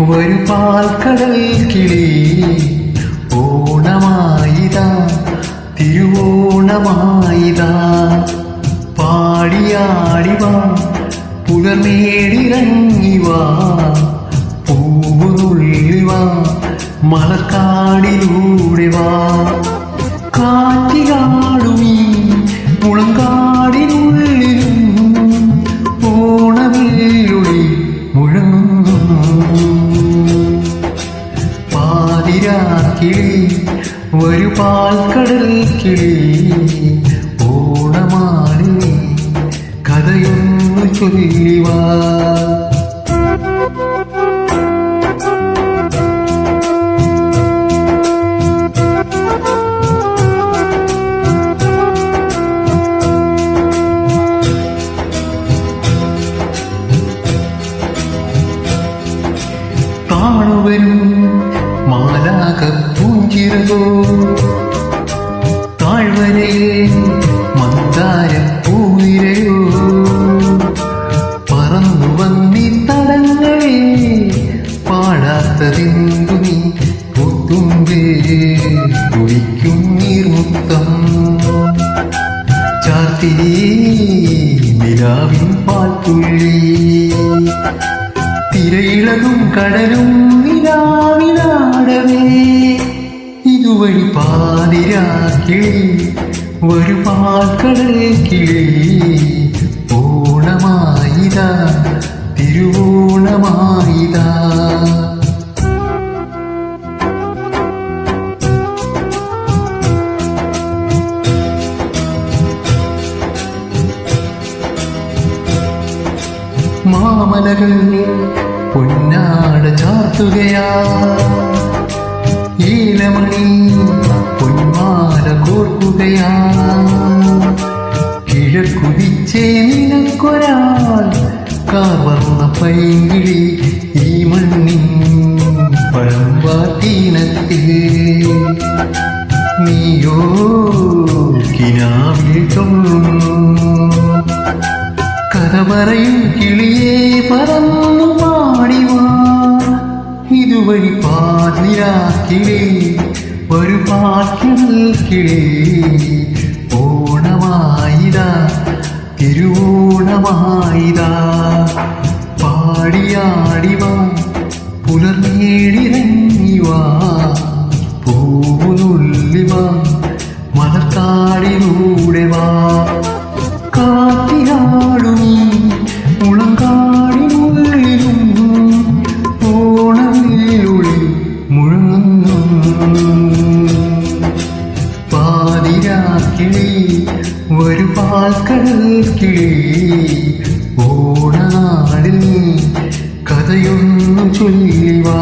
ഒരു പാൽക്കടൽ കിളി. ഓണമായിതാ തിരുവോണമായിതാ. പാടിയാടിവാ പുലർമേടിറങ്ങിവാ. പൂവുനുള്ളിവാ മലക്കാടിലൂടെ വാ കാറ്റികാടുമീ പാതിരാക്കിളി ഒരു പാൽക്കടൽ കിളി ഓണമാടി കഥയൊന്നു ചൊല്ലിവാ താണുവരും പൂഞ്ചിറകോ താഴ്വരയെ മന്ദാര പൂനിരയോ പറന്നു വന്നി തടങ്ങളെ പാടാത്തതെന്തു നീ പുത്തുമ്പേ? കുടിക്കും നീർമുത്തം ചാർത്തിരി നിലാവിൻ പാൽത്തുള്ളി. തിരയിളകും കടലും നിലാവിലാടവേ ഇതുവഴി പാതിരാക്കിളി ഒരു പാൽക്കടൽ കിളി ഓണമായിതാ തിരുവോണമായിതാ. മാമലകൾ പൊന്നാട ചാർത്തുകയാ. ഈലമണി പൊന്മാല കോർക്കുകയാ. കിഴക്കുതിച്ചേ നിനക്കൊരാൾ കാർവർന്ന പൈങ്കിളി ഈ മണ്ണിൻ പഴമ്പാത്തീനത്തിൽ നീയോ കിനാവിൽ കഥ പറയും കിളിയെ പറന്നു പാടിവാ ഇതുവഴി പാതിരാക്കിളി ഒരു പാട്ടിൽ കിളി. ഓണമായിതാ തിരുവോണമായിതാ. പാടിയാടിവാ പുലർന്നേടിറങ്ങിവാ പൂവുനുള്ളിവാ മലക്കാടിലൂടെ വാ. ഒരു പാൽക്കടൽ കിളി ഓണനാടിൽ കഥയൊന്നും ചൊല്ലിവാ.